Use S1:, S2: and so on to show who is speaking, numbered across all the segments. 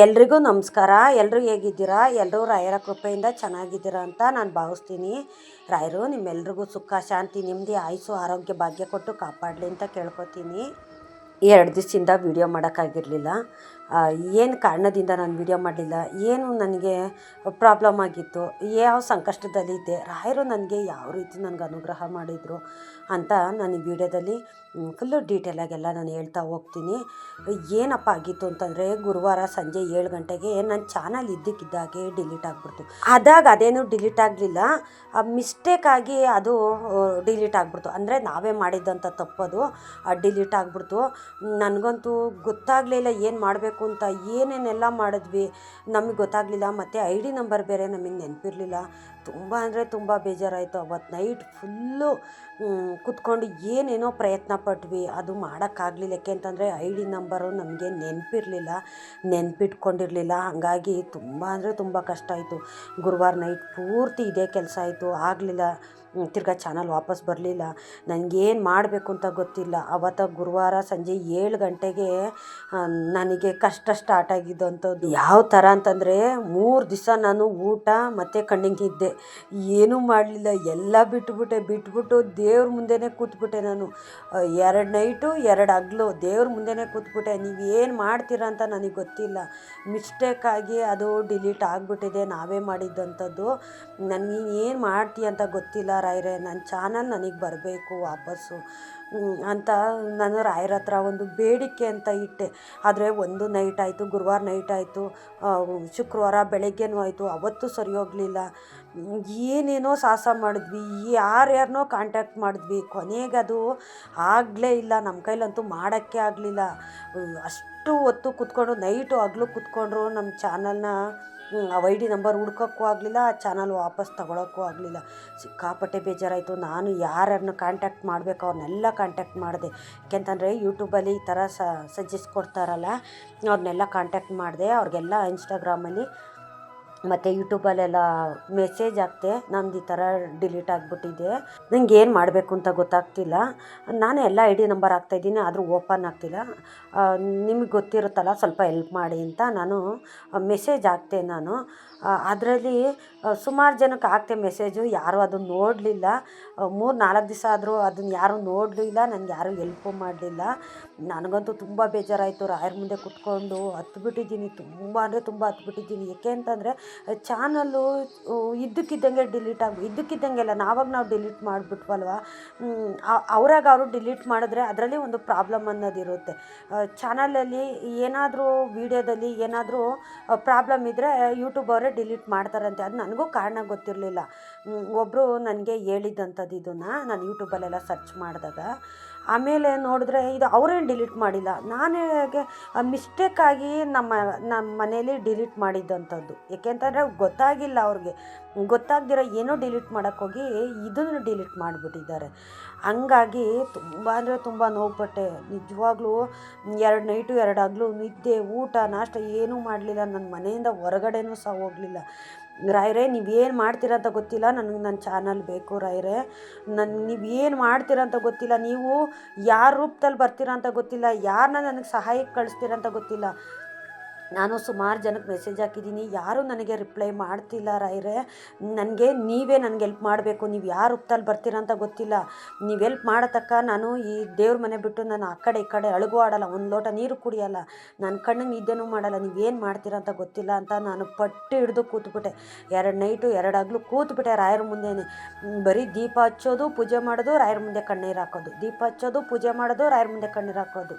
S1: ಎಲ್ರಿಗೂ ನಮಸ್ಕಾರ. ಎಲ್ಲರೂ ಹೇಗಿದ್ದೀರಾ? ಎಲ್ಲರೂ ರಾಯರ ಕೃಪೆಯಿಂದ ಚೆನ್ನಾಗಿದ್ದೀರಾ ಅಂತ ನಾನು ಭಾವಿಸ್ತೀನಿ. ರಾಯರು, ನಿಮ್ಮೆಲ್ರಿಗೂ ಸುಖ, ಶಾಂತಿ ನಿಮ್ಮದೇ ಆಯುಸ್ಸು, ಆರೋಗ್ಯ, ಭಾಗ್ಯ ಕೊಟ್ಟು ಕಾಪಾಡಲಿ ಅಂತ ಕೇಳ್ಕೊತೀನಿ. ಎರಡು ದಿವಸದಿಂದ ವೀಡಿಯೋ ಮಾಡೋಕ್ಕಾಗಿರಲಿಲ್ಲ. ಏನು ಕಾರಣದಿಂದ ನಾನು ವೀಡಿಯೋ ಮಾಡಲಿಲ್ಲ? ಏನು ನನಗೆ ಪ್ರಾಬ್ಲಮ್ ಆಗಿತ್ತು? ಯಾವ ಸಂಕಷ್ಟದಲ್ಲಿ ಇದ್ದೆ ರಾಯರು ನನಗೆ ಯಾವ ರೀತಿ ನನಗೆ ಅನುಗ್ರಹ ಮಾಡಿದರು ಅಂತ ನಾನು ಈ ವಿಡಿಯೋದಲ್ಲಿ ಫುಲ್ಲು ಡೀಟೇಲಾಗೆಲ್ಲ ನಾನು ಹೇಳ್ತಾ ಹೋಗ್ತೀನಿ. ಏನಪ್ಪ ಆಗಿತ್ತು ಅಂತಂದರೆ ಗುರುವಾರ ಸಂಜೆ ಏಳು ಗಂಟೆಗೆ ನನ್ನ ಚಾನಲ್ ಇದ್ದಕ್ಕಿದ್ದಾಗೆ ಡಿಲೀಟ್ ಆಗಿಬಿಡ್ತು. ಅದಾಗ ಅದೇನು ಡಿಲೀಟ್ ಆಗಲಿಲ್ಲ. ಮಿಸ್ಟೇಕ್ ಆಗಿ ಅದು ಡಿಲೀಟ್ ಆಗಿಬಿಡ್ತು. ಅಂದರೆ ನಾವೇ ಮಾಡಿದ್ದಂಥ ತಪ್ಪದು ಡಿಲೀಟ್ ಆಗಿಬಿಡ್ತು. ನನಗಂತೂ ಗೊತ್ತಾಗಲಿಲ್ಲ ಏನು ಮಾಡಬೇಕು ಅಂತ ಏನೇನೆಲ್ಲ ಮಾಡಿದ್ವಿ ನಮಗೆ ಗೊತ್ತಾಗಲಿಲ್ಲ ಮತ್ತು ಐ ಡಿ ನಂಬರ್ ಬೇರೆ ನಮಗೆ ನೆನಪಿರಲಿಲ್ಲ. ತುಂಬ ಅಂದರೆ ತುಂಬ ಬೇಜಾರಾಯಿತು. ಅವತ್ತು ನೈಟ್ ಫುಲ್ಲು ಕುತ್ಕೊಂಡು ಏನೇನೋ ಪ್ರಯತ್ನ ಪಟ್ವಿ. ಅದು ಮಾಡೋಕ್ಕಾಗಲಿಲ್ಲ ಯಾಕೆಂತಂದರೆ ಐ ಡಿ ನಂಬರು ನಮಗೆ ನೆನಪಿರಲಿಲ್ಲ. ನೆನಪಿಟ್ಕೊಂಡಿರಲಿಲ್ಲ. ಹಾಗಾಗಿ ತುಂಬ ಅಂದರೆ ತುಂಬ ಕಷ್ಟ ಆಯಿತು. ಗುರುವಾರ ನೈಟ್ ಪೂರ್ತಿ ಇದೇ ಕೆಲಸ ಆಯಿತು. ಆಗಲಿಲ್ಲ. ತಿರ್ಗಾ ಚಾನಲ್ ವಾಪಸ್ ಬರಲಿಲ್ಲ. ನನಗೇನು ಮಾಡಬೇಕು ಅಂತ ಗೊತ್ತಿಲ್ಲ. ಅವತ್ತು ಗುರುವಾರ ಸಂಜೆ ಏಳು ಗಂಟೆಗೆ ನನಗೆ ಕಷ್ಟ ಸ್ಟಾರ್ಟ್ ಆಗಿದ್ದು ಅಂಥದ್ದು ಯಾವ ಥರ ಅಂತಂದರೆ ಮೂರು ದಿವಸ ನಾನು ಊಟ ಮತ್ತು ಕಣ್ಣಿಗೆ ನಿದ್ದೆ. ಏನೂ ಮಾಡಲಿಲ್ಲ. ಎಲ್ಲ ಬಿಟ್ಬಿಟ್ಟೆ. ಬಿಟ್ಬಿಟ್ಟು ದೇವ್ರ ಮುಂದೆನೇ ಕೂತ್ಬಿಟ್ಟೆ ನಾನು. ಎರಡು ನೈಟು, ಎರಡು ಹಗ್ಲು. ದೇವ್ರ ಮುಂದೆನೇ ಕೂತ್ಬಿಟ್ಟೆ. ನೀವು ಏನು ಮಾಡ್ತೀರಾ ಅಂತ ನನಗೆ ಗೊತ್ತಿಲ್ಲ. ಮಿಸ್ಟೇಕಾಗಿ ಅದು ಡಿಲೀಟ್ ಆಗಿಬಿಟ್ಟಿದೆ. ನಾವೇ ಮಾಡಿದ್ದಂಥದ್ದು. ನನಗೆ ಏನು ಮಾಡ್ತೀಯ ಅಂತ ಗೊತ್ತಿಲ್ಲ ರಾಯ್ರೆ. ನನ್ನ ಚಾನಲ್ ನನಗೆ ಬರಬೇಕು ವಾಪಸ್ಸು. ಅಂತ ನಾನು ರಾಯರ ಹತ್ರ ಒಂದು ಬೇಡಿಕೆ ಅಂತ ಇಟ್ಟೆ. ಆದರೆ ಒಂದು ನೈಟ್ ಆಯಿತು, ಗುರುವಾರ ನೈಟ್ ಆಯಿತು ಶುಕ್ರವಾರ ಬೆಳಗ್ಗೆನೂ ಆಯಿತು, ಅವತ್ತು ಸರಿ ಹೋಗಲಿಲ್ಲ. ಏನೇನೋ ಸಾಹಸ ಮಾಡಿದ್ವಿ, ಯಾರ್ಯಾರನೋ ಕಾಂಟ್ಯಾಕ್ಟ್ ಮಾಡಿದ್ವಿ. ಕೊನೆಗೆ ಅದು ಆಗಲೇ ಇಲ್ಲ ನಮ್ಮ ಕೈಲಂತೂ ಮಾಡೋಕ್ಕೆ ಆಗಲಿಲ್ಲ. ಅಷ್ಟು ಹೊತ್ತು ಕುತ್ಕೊಂಡು ನೈಟು ಹಗ್ಲು ಕೂತ್ಕೊಂಡ್ರು ನಮ್ಮ ಚಾನಲ್ನ ಆ ಐ ಡಿ ನಂಬರ್ ಹುಡ್ಕೋಕ್ಕೂ ಆಗಲಿಲ್ಲ, ಆ ಚಾನಲ್ ವಾಪಸ್ ತಗೊಳಕ್ಕೂ ಆಗಲಿಲ್ಲ. ಸಿಕ್ಕಾಪಟ್ಟೆ ಬೇಜಾರಾಯಿತು. ನಾನು ಯಾರ್ಯಾರನ್ನ ಕಾಂಟ್ಯಾಕ್ಟ್ ಮಾಡಬೇಕು, ಅವ್ರನ್ನೆಲ್ಲ ಕಾಂಟ್ಯಾಕ್ಟ್ ಮಾಡಿದೆ. ಯಾಕೆಂತಂದರೆ ಯೂಟ್ಯೂಬಲ್ಲಿ ಈ ಥರ ಸಜೆಸ್ಟ್ ಕೊಡ್ತಾರಲ್ಲ, ಅವ್ರನ್ನೆಲ್ಲ ಕಾಂಟ್ಯಾಕ್ಟ್ ಮಾಡಿದೆ. ಅವ್ರಿಗೆಲ್ಲ ಇನ್ಸ್ಟಾಗ್ರಾಮಲ್ಲಿ ಮತ್ತು ಯೂಟ್ಯೂಬಲ್ಲೆಲ್ಲ ಮೆಸೇಜ್ ಆಗ್ತೆ ನಮ್ದು ಈ ಥರ ಡಿಲೀಟ್ ಆಗಿಬಿಟ್ಟಿದೆ. ನಂಗೆ ಏನು ಮಾಡಬೇಕು ಅಂತ ಗೊತ್ತಾಗ್ತಿಲ್ಲ. ನಾನು ಎಲ್ಲ ಐ ಡಿ ನಂಬರ್ ಹಾಕ್ತಾಯಿದ್ದೀನಿ ಆದರೂ ಓಪನ್ ಆಗ್ತಿಲ್ಲ. ನಿಮಗೆ ಗೊತ್ತಿರುತ್ತಲ್ಲ, ಸ್ವಲ್ಪ ಹೆಲ್ಪ್ ಮಾಡಿ ಅಂತ ನಾನು ಮೆಸೇಜ್ ಹಾಕ್ತೆ ನಾನು. ಅದರಲ್ಲಿ ಸುಮಾರು ಜನಕ್ಕೆ ಹಾಕ್ದೆ ಮೆಸೇಜು ಯಾರೂ ಅದನ್ನು ನೋಡಲಿಲ್ಲ. ಮೂರು ನಾಲ್ಕು ದಿವಸ ಆದರೂ ಅದನ್ನು ಯಾರೂ ನೋಡಲಿಲ್ಲ ನನಗೆ ಯಾರೂ ಎಲ್ಪು ಮಾಡಲಿಲ್ಲ. ನನಗಂತೂ ತುಂಬ ಬೇಜಾರಾಯಿತು, ರಾಯರ ಮುಂದೆ ಕುತ್ಕೊಂಡು ಹತ್ಬಿಟ್ಟಿದ್ದೀನಿ, ತುಂಬ ಅಂದರೆ ತುಂಬ ಹತ್ಬಿಟ್ಟಿದ್ದೀನಿ. ಏಕೆ ಅಂತಂದರೆ ಚಾನಲ್ಲು ಇದ್ದಕ್ಕಿದ್ದಂಗೆ ಡಿಲೀಟ್ ಆಗಿ ಇದ್ದಕ್ಕಿದ್ದಂಗೆಲ್ಲ ನಾವಾಗ ನಾವು ಡಿಲೀಟ್ ಮಾಡಿಬಿಟ್ವಲ್ವ? ಅವರಾಗ ಅವರು ಡಿಲೀಟ್ ಮಾಡಿದ್ರೆ ಅದರಲ್ಲಿ ಒಂದು ಪ್ರಾಬ್ಲಮ್ ಅನ್ನೋದಿರುತ್ತೆ ಚಾನಲಲ್ಲಿ ಏನಾದರೂ ವೀಡಿಯೋದಲ್ಲಿ ಏನಾದರೂ ಪ್ರಾಬ್ಲಮ್ ಇದ್ದರೆ ಯೂಟ್ಯೂಬ್ ಅವರೇ ಡಿಲೀಟ್ ಮಾಡ್ತಾರಂತೆ ಅದು ನನಗೂ ಕಾರಣ ಗೊತ್ತಿರಲಿಲ್ಲ. ಒಬ್ಬರು ನನಗೆ ಹೇಳಿದ್ದಂಥದ್ದು ಇದನ್ನು ನಾನು ಯೂಟ್ಯೂಬಲ್ಲೆಲ್ಲ ಸರ್ಚ್ ಮಾಡಿದಾಗ. ಆಮೇಲೆ ನೋಡಿದ್ರೆ ಇದು ಅವರೇನು ಡಿಲೀಟ್ ಮಾಡಿಲ್ಲ. ನಾನೇ ಮಿಸ್ಟೇಕಾಗಿ ನಮ್ಮ ನಮ್ಮ ಮನೇಲಿ ಡಿಲೀಟ್ ಮಾಡಿದ್ದಂಥದ್ದು ಏಕೆಂತಂದರೆ ಗೊತ್ತಾಗಿಲ್ಲ ಅವ್ರಿಗೆ. ಗೊತ್ತಾಗ್ದಿರೋ ಏನೋ ಡಿಲೀಟ್ ಮಾಡೋಕ್ಕೋಗಿ ಇದನ್ನು ಡಿಲೀಟ್ ಮಾಡಿಬಿಟ್ಟಿದ್ದಾರೆ. ಹಂಗಾಗಿ ತುಂಬ ಅಂದರೆ ತುಂಬ ನೋವುಪಟ್ಟೆ. ನಿಜವಾಗ್ಲೂ ಎರಡು ನೈಟು ಎರಡು ಹಗ್ಲು ನಿದ್ದೆ, ಊಟ, ನಾಷ್ಟ ಏನೂ ಮಾಡಲಿಲ್ಲ. ನನ್ನ ಮನೆಯಿಂದ ಹೊರಗಡೆನೂ ಸಹ ಹೋಗಲಿಲ್ಲ. ರಾಯರೇ ನೀವೇನು ಮಾಡ್ತೀರ ಅಂತ ಗೊತ್ತಿಲ್ಲ. ನನಗೆ ನನ್ನ ಚಾನಲ್ ಬೇಕು ರಾಯರೇ ನನ್ನ ನೀವು ಏನು ಮಾಡ್ತೀರ ಅಂತ ಗೊತ್ತಿಲ್ಲ. ನೀವು ಯಾರ ರೂಪದಲ್ಲಿ ಬರ್ತೀರ ಅಂತ ಗೊತ್ತಿಲ್ಲ. ಯಾರನ್ನ ನನಗೆ ಸಹಾಯಕ್ಕೆ ಕಳಿಸ್ತೀರ ಅಂತ ಗೊತ್ತಿಲ್ಲ. ನಾನು ಸುಮಾರು ಜನಕ್ಕೆ ಮೆಸೇಜ್ ಹಾಕಿದ್ದೀನಿ ಯಾರೂ ನನಗೆ ರಿಪ್ಲೈ ಮಾಡ್ತಿಲ್ಲ ರಾಯರೇ. ನನಗೆ ನೀವೇ ನನಗೆ ಹೆಲ್ಪ್ ಮಾಡಬೇಕು. ನೀವು ಯಾರು ರೂಪದಲ್ಲಿ ಬರ್ತೀರ ಅಂತ ಗೊತ್ತಿಲ್ಲ. ನೀವು ಹೆಲ್ಪ್ ಮಾಡತಕ್ಕ ನಾನು ಈ ದೇವ್ರ ಮನೆ ಬಿಟ್ಟು ನಾನು ಆ ಕಡೆ ಈ ಕಡೆ ಅಳಗೂ ಆಡಲ್ಲ. ಒಂದು ಲೋಟ ನೀರು ಕುಡಿಯಲ್ಲ. ನನ್ನ ಕಣ್ಣಿಗೆ ನಿದ್ದೆನೂ ಮಾಡಲ್ಲ. ನೀವೇನು ಮಾಡ್ತೀರ ಅಂತ ಗೊತ್ತಿಲ್ಲ ಅಂತ ನಾನು ಪಟ್ಟು ಹಿಡಿದು ಕೂತ್ಬಿಟ್ಟೆ. ಎರಡು ನೈಟು ಎರಡು ಹಗ್ಲು ಕೂತ್ಬಿಟ್ಟೆ ರಾಯರ ಮುಂದೆನೇ. ಬರೀ ದೀಪ ಹಚ್ಚೋದು, ಪೂಜೆ ಮಾಡೋದು, ರಾಯರ ಮುಂದೆ ಕಣ್ಣೀರು ಹಾಕೋದು. ದೀಪ ಹಚ್ಚೋದು, ಪೂಜೆ ಮಾಡೋದು, ರಾಯರ ಮುಂದೆ ಕಣ್ಣೀರು ಹಾಕೋದು.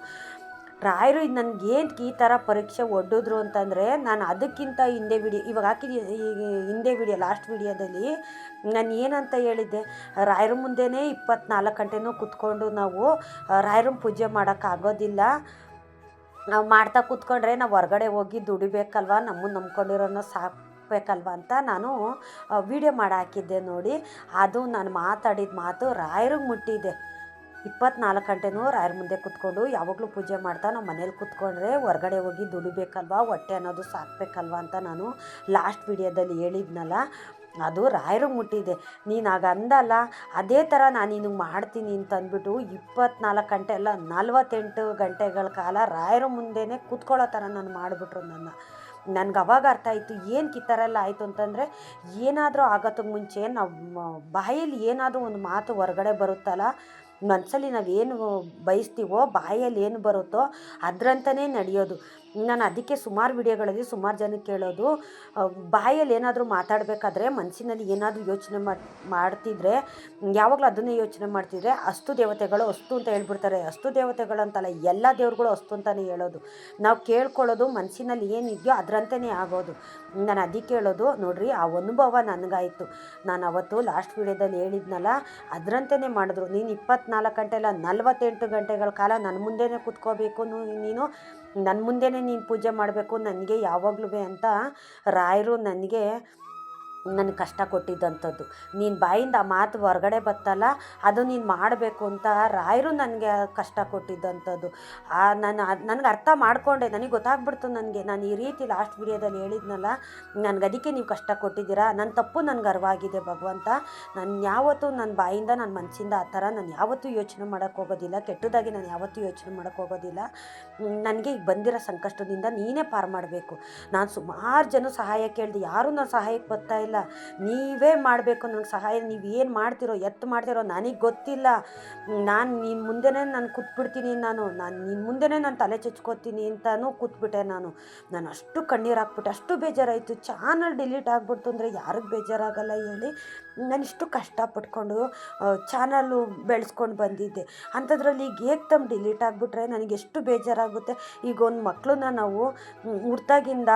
S1: ರಾಯರು ಇದು ನನಗೇನು ಈ ಥರ ಪರೀಕ್ಷೆ ಒಡ್ಡಿದ್ರು ಅಂತಂದರೆ ನಾನು ಅದಕ್ಕಿಂತ ಹಿಂದೆ ವಿಡಿಯೋ ಇವಾಗ ಹಾಕಿದ ಹಿಂದೆ ವಿಡಿಯೋ, ಲಾಸ್ಟ್ ವಿಡಿಯೋದಲ್ಲಿ ನಾನು ಏನಂತ ಹೇಳಿದ್ದೆ, ರಾಯರ ಮುಂದೆನೇ ಇಪ್ಪತ್ನಾಲ್ಕು ಗಂಟೆನೂ ಕುತ್ಕೊಂಡು ನಾವು ರಾಯರನ್ನ ಪೂಜೆ ಮಾಡೋಕ್ಕಾಗೋದಿಲ್ಲ ನಾವು ಮಾಡ್ತಾ ಕೂತ್ಕೊಂಡ್ರೆ ನಾವು ಹೊರಗಡೆ ಹೋಗಿ ದುಡಿಬೇಕಲ್ವ ನಮ್ಮನ್ನು ನಂಬ್ಕೊಂಡಿರೋನು ಸಾಕು ಬೇಕಲ್ವ ಅಂತ ನಾನು ವಿಡಿಯೋ ಮಾಡಿ ಹಾಕಿದ್ದೆ ನೋಡಿ. ಅದು ನಾನು ಮಾತಾಡಿದ ಮಾತು ರಾಯರಿಗೆ ಮುಟ್ಟಿದೆ. ಇಪ್ಪತ್ನಾಲ್ಕು ಗಂಟೆನೂ ರಾಯರ ಮುಂದೆ ಕೂತ್ಕೊಂಡು ಯಾವಾಗಲೂ ಪೂಜೆ ಮಾಡ್ತಾ ನಮ್ಮ ಮನೇಲಿ ಕೂತ್ಕೊಂಡ್ರೆ ಹೊರಗಡೆ ಹೋಗಿ ದುಡಿಬೇಕಲ್ವಾ, ಹೊಟ್ಟೆ ಅನ್ನೋದು ಸಾಕಬೇಕಲ್ವ ಅಂತ ನಾನು ಲಾಸ್ಟ್ ವಿಡಿಯೋದಲ್ಲಿ ಹೇಳಿದ್ನಲ್ಲ. ಅದು ರಾಯರು ಮುಟ್ಟಿದೆ. ನೀನು ಆಗ ಅಂದಲ್ಲ, ಅದೇ ಥರ ನಾನು ನಿನಗೆ ಮಾಡ್ತೀನಿ ಅಂತಂದ್ಬಿಟ್ಟು ಇಪ್ಪತ್ನಾಲ್ಕು ಗಂಟೆ ಅಲ್ಲ, ನಲ್ವತ್ತೆಂಟು ಗಂಟೆಗಳ ಕಾಲ ರಾಯರ ಮುಂದೆನೇ ಕೂತ್ಕೊಳ್ಳೋ ಥರ ನಾನು ಮಾಡಿಬಿಟ್ರು ನನ್ನ. ನನಗೆ ಅವಾಗ ಅರ್ಥ ಆಯಿತು, ಏನು ಈ ಎಲ್ಲ ಆಯಿತು ಅಂತಂದರೆ ಏನಾದರೂ ಆಗೋದಕ್ಕೆ ಮುಂಚೆ ನಾವು ಬಾಯಲ್ಲಿ ಏನಾದರೂ ಒಂದು ಮಾತು ಹೊರಗಡೆ ಬರುತ್ತಲ್ಲ ಮನಸ್ಸಲ್ಲಿ ನಾವೇನು ಬಯಸ್ತೀವೋ, ಬಾಯಲ್ಲಿ ಏನು ಬರುತ್ತೋ ಅದರಂತನೇ ನಡೆಯೋದು. ನಾನು ಅದಕ್ಕೆ ಸುಮಾರು ವಿಡಿಯೋಗಳಲ್ಲಿ ಸುಮಾರು ಜನಕ್ಕೆ ಕೇಳೋದು ಬಾಯಲ್ಲಿ ಏನಾದರೂ ಮಾತಾಡಬೇಕಾದ್ರೆ ಮನಸ್ಸಿನಲ್ಲಿ ಏನಾದರೂ ಯೋಚನೆ ಮಾಡಿ, ಮಾಡ್ತಿದ್ರೆ, ಯಾವಾಗಲೂ ಅದನ್ನೇ ಯೋಚನೆ ಮಾಡ್ತಿದ್ರೆ ಅಷ್ಟು ದೇವತೆಗಳು ಅಷ್ಟು ಅಂತ ಹೇಳ್ಬಿಡ್ತಾರೆ. ಅಷ್ಟು ದೇವತೆಗಳು ಅಂತಲ್ಲ ಎಲ್ಲ ದೇವ್ರುಗಳು ಅಷ್ಟು ಅಂತಲೇ ಹೇಳೋದು. ನಾವು ಕೇಳ್ಕೊಳ್ಳೋದು ಮನಸ್ಸಿನಲ್ಲಿ ಏನಿದೆಯೋ ಅದರಂತೆಯೇ ಆಗೋದು. ನಾನು ಅದಕ್ಕೆ ಹೇಳೋದು, ನೋಡ್ರಿ, ಆ ಅನುಭವ ನನಗಾಯಿತು. ನಾನು ಅವತ್ತು ಲಾಸ್ಟ್ ವೀಡಿಯೋದಲ್ಲಿ ಹೇಳಿದ್ನಲ್ಲ ಅದರಂತೆಯೇ ಮಾಡಿದ್ರು. ನೀನು ಇಪ್ಪತ್ನಾಲ್ಕು ಗಂಟೆ ಇಲ್ಲ ನಲ್ವತ್ತೆಂಟು ಗಂಟೆಗಳ ಕಾಲ ನನ್ನ ಮುಂದೆನೇ ಕುತ್ಕೋಬೇಕು ನೀನು. ನನ್ನ ಮುಂದೆನೇ ನೀನು ಪೂಜೆ ಮಾಡಬೇಕು, ನನಗೆ ಯಾವಾಗಲೂ ಅಂತ ರಾಯರು ನನಗೆ ನನಗೆ ಕಷ್ಟ ಕೊಟ್ಟಿದ್ದಂಥದ್ದು. ನೀನು ಬಾಯಿಂದ ಆ ಮಾತು ಹೊರಗಡೆ ಬತ್ತಲ್ಲ, ಅದು ನೀನು ಮಾಡಬೇಕು ಅಂತ ರಾಯರು ನನಗೆ ಕಷ್ಟ ಕೊಟ್ಟಿದ್ದಂಥದ್ದು. ಆ ನಾನು ನನಗೆ ಅರ್ಥ ಮಾಡಿಕೊಂಡೆ, ನನಗೆ ಗೊತ್ತಾಗ್ಬಿಡ್ತು ನನಗೆ. ನಾನು ಈ ರೀತಿ ಲಾಸ್ಟ್ ವಿಡಿಯೋದಲ್ಲಿ ಹೇಳಿದ್ನಲ್ಲ, ನನಗೆ ಅದಕ್ಕೆ ನೀವು ಕಷ್ಟ ಕೊಟ್ಟಿದ್ದೀರಾ? ನನ್ನ ತಪ್ಪು ನನಗೆ ಅರಿವಾಗಿದೆ ಭಗವಂತ. ನಾನು ಯಾವತ್ತೂ ನನ್ನ ಬಾಯಿಂದ ನನ್ನ ಮನಸ್ಸಿಂದ ಆ ಥರ ನಾನು ಯಾವತ್ತೂ ಯೋಚನೆ ಮಾಡೋಕ್ಕೆ ಹೋಗೋದಿಲ್ಲ. ಕೆಟ್ಟದಾಗಿ ನಾನು ಯಾವತ್ತೂ ಯೋಚನೆ ಮಾಡೋಕ್ಕೆ ಹೋಗೋದಿಲ್ಲ. ನನಗೆ ಈಗ ಬಂದಿರೋ ಸಂಕಷ್ಟದಿಂದ ನೀನೇ ಪಾರು ಮಾಡಬೇಕು. ನಾನು ಸುಮಾರು ಜನ ಸಹಾಯ ಕೇಳಿದೆ ಯಾರೂ ನಾನು ಸಹಾಯಕ್ಕೆ ಬರ್ತಾ ಇಲ್ಲ. ನೀವೇ ಮಾಡಬೇಕು ನನಗೆ ಸಹಾಯ, ನೀವು ಏನು ಮಾಡ್ತಿರೋ, ಎತ್ತು ಮಾಡ್ತಿರೋ ನನಗೆ ಗೊತ್ತಿಲ್ಲ. ನಾನು ನಿನ್ನ ಮುಂದೆನೇ ನಾನು ಕೂತ್ಬಿಡ್ತೀನಿ ನಾನು. ನಾನು ನಿನ್ನ ಮುಂದೆನೇ ನಾನು ತಲೆ ಚಚ್ಕೋತೀನಿ ಅಂತಲೂ ಕೂತ್ಬಿಟ್ಟೆ ನಾನು. ನಾನು ಅಷ್ಟು ಕಣ್ಣೀರು ಹಾಕ್ಬಿಟ್ಟೆ, ಅಷ್ಟು ಬೇಜಾರಾಯಿತು. ಚಾನಲ್ ಡಿಲೀಟ್ ಆಗ್ಬಿಡ್ತು ಅಂದರೆ ಯಾರಿಗೆ ಬೇಜಾರಾಗಲ್ಲ ಹೇಳಿ. ನಾನು ಇಷ್ಟು ಕಷ್ಟಪಟ್ಕೊಂಡು ಚಾನಲ್ಲು ಬೆಳೆಸ್ಕೊಂಡು ಬಂದಿದ್ದೆ. ಅಂಥದ್ರಲ್ಲಿ ಈಗ ಏಕ್ದಮ್ ಡಿಲೀಟ್ ಆಗಿಬಿಟ್ರೆ ನನಗೆ ಎಷ್ಟು ಬೇಜಾರಾಗುತ್ತೆ. ಈಗ ಒಂದು ಮಕ್ಕಳನ್ನ ನಾವು ಹುಟ್ಟಾಗಿಂದ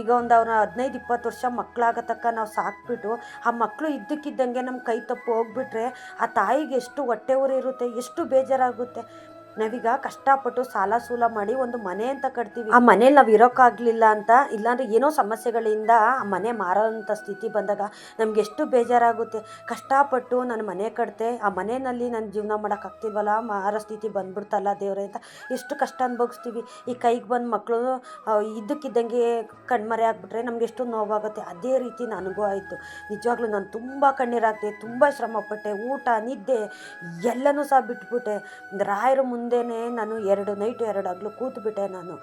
S1: ಈಗ ಒಂದು ಅವ್ರ ಹದಿನೈದು, ಇಪ್ಪತ್ತು ವರ್ಷ ಮಕ್ಕಳಾಗ ತಕ್ಕ ನಾವು ಸಾಕ್ಬಿಟ್ಟು, ಆ ಮಕ್ಕಳು ಇದ್ದಕ್ಕಿದ್ದಂಗೆ ನಮ್ಮ ಕೈ ತಪ್ಪು ಹೋಗ್ಬಿಟ್ರೆ, ಆ ತಾಯಿಗೆ ಎಷ್ಟು ಹೊಟ್ಟೆ ಇರುತ್ತೆ ಎಷ್ಟು ಬೇಜಾರಾಗುತ್ತೆ. ನಾವೀಗ ಕಷ್ಟಪಟ್ಟು ಸಾಲ ಸೂಲ ಮಾಡಿ ಒಂದು ಮನೆ ಅಂತ ಕಟ್ತೀವಿ. ಆ ಮನೇಲಿ ನಾವು ಇರೋಕ್ಕಾಗಲಿಲ್ಲ ಅಂತ, ಇಲ್ಲಾಂದ್ರೆ ಏನೋ ಸಮಸ್ಯೆಗಳಿಂದ ಆ ಮನೆ ಮಾರೋಂಥ ಸ್ಥಿತಿ ಬಂದಾಗ ನಮ್ಗೆ ಎಷ್ಟು ಬೇಜಾರಾಗುತ್ತೆ. ಕಷ್ಟಪಟ್ಟು ನಾನು ಮನೆ ಕಟ್ತೆ ಆ ಮನೆಯಲ್ಲಿ ನಾನು ಜೀವನ ಮಾಡೋಕ್ಕಾಗ್ತಿಲ್ವಲ್ಲ ಮಾರೋ ಸ್ಥಿತಿ ಬಂದ್ಬಿಡ್ತಲ್ಲ ದೇವ್ರೆ ಅಂತ ಎಷ್ಟು ಕಷ್ಟ ಅನುಭವಿಸ್ತೀವಿ. ಈ ಕೈಗೆ ಬಂದು ಮಕ್ಕಳು ಇದ್ದಕ್ಕಿದ್ದಂಗೆ ಕಣ್ಮರೆ ಆಗಿಬಿಟ್ರೆ ನಮ್ಗೆ ಎಷ್ಟು ನೋವಾಗುತ್ತೆ. ಅದೇ ರೀತಿ ನನಗೂ ಆಯಿತು. ನಿಜವಾಗ್ಲೂ ನಾನು ತುಂಬ ಕಣ್ಣೀರಾಗ್ತೆ ತುಂಬ ಶ್ರಮಪಟ್ಟೆ, ಊಟ, ನಿದ್ದೆ ಎಲ್ಲನೂ ಸಹ ಬಿಟ್ಬಿಟ್ಟೆ. ರಾಯರ ಮುಂದೆನೇ ನಾನು ಎರಡು ನೈಟ್ ಎರಡು ಹಗ್ಲು ಕೂತ್ಬಿಟ್ಟೆ ನಾನು.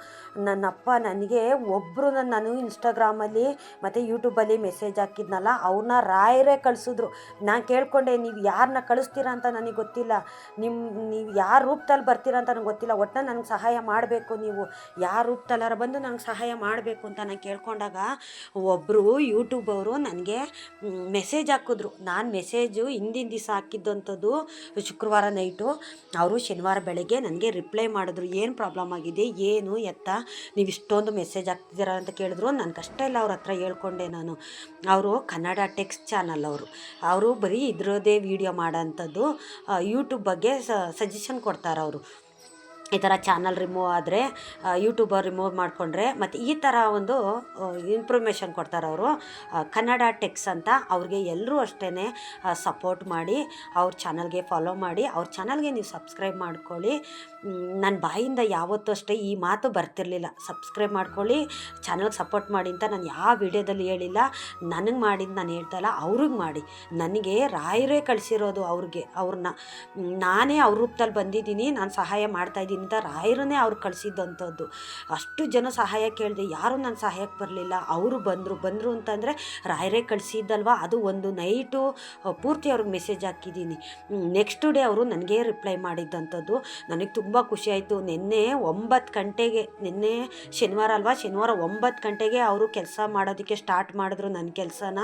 S1: ನನ್ನ ಅಪ್ಪ ನನಗೆ ಒಬ್ಬರು ನಾನು ಇನ್ಸ್ಟಾಗ್ರಾಮಲ್ಲಿ ಮತ್ತು ಯೂಟ್ಯೂಬಲ್ಲಿ ಮೆಸೇಜ್ ಹಾಕಿದ್ನಲ್ಲ ಅವ್ರನ್ನ ರಾಯರೇ ಕಳಿಸಿದ್ರು. ನಾನು ಕೇಳ್ಕೊಂಡೆ, ನೀವು ಯಾರನ್ನ ಕಳಿಸ್ತೀರಾ ಅಂತ ನನಗೆ ಗೊತ್ತಿಲ್ಲ. ನಿಮ್ಮ ನೀವು ಯಾರ ರೂಪದಲ್ಲಿ ಬರ್ತೀರಾ ಅಂತ ನನಗೆ ಗೊತ್ತಿಲ್ಲ. ಒಟ್ಟು ನನಗೆ ಸಹಾಯ ಮಾಡಬೇಕು ನೀವು. ಯಾರ ರೂಪದಲ್ಲಾರ ಬಂದು ನನಗೆ ಸಹಾಯ ಮಾಡಬೇಕು ಅಂತ ನಾನು ಕೇಳ್ಕೊಂಡಾಗ ಒಬ್ಬರು ಯೂಟ್ಯೂಬ್ ಅವರು ನನಗೆ ಮೆಸೇಜ್ ಹಾಕಿದ್ರು. ನಾನು ಮೆಸೇಜು ಹಿಂದಿನ ದಿವಸ ಹಾಕಿದ್ದಂಥದ್ದು ಶುಕ್ರವಾರ ನೈಟು ಅವರು ಶನಿವಾರ ಬೆಳಗ್ಗೆ ನನಗೆ ರಿಪ್ಲೈ ಮಾಡಿದ್ರು, ಏನು ಪ್ರಾಬ್ಲಮ್ ಆಗಿದೆ? ಏನು ಎತ್ತ? ನೀವು ಇಷ್ಟೊಂದು ಮೆಸೇಜ್ ಆಗ್ತಿದ್ದೀರಾ ಅಂತ ಕೇಳಿದ್ರು. ನಾನು ಕಷ್ಟ ಇಲ್ಲ, ಅವ್ರ ಹತ್ರ ಹೇಳ್ಕೊಂಡೆ ನಾನು. ಅವರು ಕನ್ನಡ ಟೆಕ್ಸ್ಟ್ ಚಾನಲ್ ಅವರು. ಅವರು ಬರೀ ಇದ್ರದೇ ವೀಡಿಯೋ ಮಾಡೋಂಥದ್ದು ಯೂಟ್ಯೂಬ್ ಬಗ್ಗೆ ಸಜೆಷನ್ ಕೊಡ್ತಾರೆ ಅವರು ಈ ಥರ ಚಾನಲ್ ರಿಮೂವ್ ಆದರೆ ಯೂಟ್ಯೂಬರ್ ರಿಮೂವ್ ಮಾಡಿಕೊಂಡ್ರೆ, ಮತ್ತು ಈ ಥರ ಒಂದು ಇನ್ಫಾರ್ಮೇಷನ್ ಕೊಡ್ತಾರೆ ಅವರು. ಕನ್ನಡ ಟೆಕ್ಸ್ ಅಂತ ಅವ್ರಿಗೆ ಎಲ್ಲರೂ ಅಷ್ಟೇ ಸಪೋರ್ಟ್ ಮಾಡಿ, ಅವ್ರ ಚಾನಲ್ಗೆ ಫಾಲೋ ಮಾಡಿ, ಅವ್ರ ಚಾನಲ್ಗೆ ನೀವು ಸಬ್ಸ್ಕ್ರೈಬ್ ಮಾಡ್ಕೊಳ್ಳಿ. ನನ್ನ ಬಾಯಿಂದ ಯಾವತ್ತೂ ಅಷ್ಟೇ ಈ ಮಾತು ಬರ್ತಿರಲಿಲ್ಲ. ಸಬ್ಸ್ಕ್ರೈಬ್ ಮಾಡ್ಕೊಳ್ಳಿ ಚಾನಲ್ಗೆ ಸಪೋರ್ಟ್ ಮಾಡಿ ಅಂತ ನಾನು ಯಾವ ವಿಡಿಯೋದಲ್ಲಿ ಹೇಳಿಲ್ಲ. ನನಗೆ ಮಾಡಿದ್ದು ನಾನು ಹೇಳ್ತಲ್ಲ ಅವ್ರಿಗೆ ಮಾಡಿ. ನನಗೆ ರಾಯರೇ ಕಳಿಸಿರೋದು ಅವ್ರಿಗೆ ಅವ್ರನ್ನ ನಾನೇ ಅವ್ರ ರೂಪದಲ್ಲಿ ಬಂದಿದ್ದೀನಿ, ನಾನು ಸಹಾಯ ಮಾಡ್ತಾಯಿದ್ದೀನಿ ಅಂತ ರಾಯರನ್ನೇ ಅವ್ರು ಕಳಿಸಿದ್ದಂಥದ್ದು. ಅಷ್ಟು ಜನ ಸಹಾಯ ಕೇಳಿದೆ, ಯಾರೂ ನನ್ನ ಸಹಾಯಕ್ಕೆ ಬರಲಿಲ್ಲ, ಅವರು ಬಂದರು ಬಂದರು ಅಂತಂದರೆ ರಾಯರೇ ಕಳಿಸಿದ್ದಲ್ವ? ಅದು ಒಂದು ನೈಟು ಪೂರ್ತಿ ಅವ್ರಿಗೆ ಮೆಸೇಜ್ ಹಾಕಿದ್ದೀನಿ. ನೆಕ್ಸ್ಟ್ ಡೇ ಅವರು ನನಗೆ ರಿಪ್ಲೈ ಮಾಡಿದ್ದಂಥದ್ದು. ನನಗೆ ತುಂಬ ಖುಷಿ ಆಯಿತು. ನಿನ್ನೆ ಒಂಬತ್ತು ಗಂಟೆಗೆ, ನಿನ್ನೆ ಶನಿವಾರ ಅಲ್ವಾ? ಶನಿವಾರ ಒಂಬತ್ತು ಗಂಟೆಗೆ ಅವರು ಕೆಲಸ ಮಾಡೋದಕ್ಕೆ ಸ್ಟಾರ್ಟ್ ಮಾಡಿದ್ರು ನನ್ನ ಕೆಲಸನ.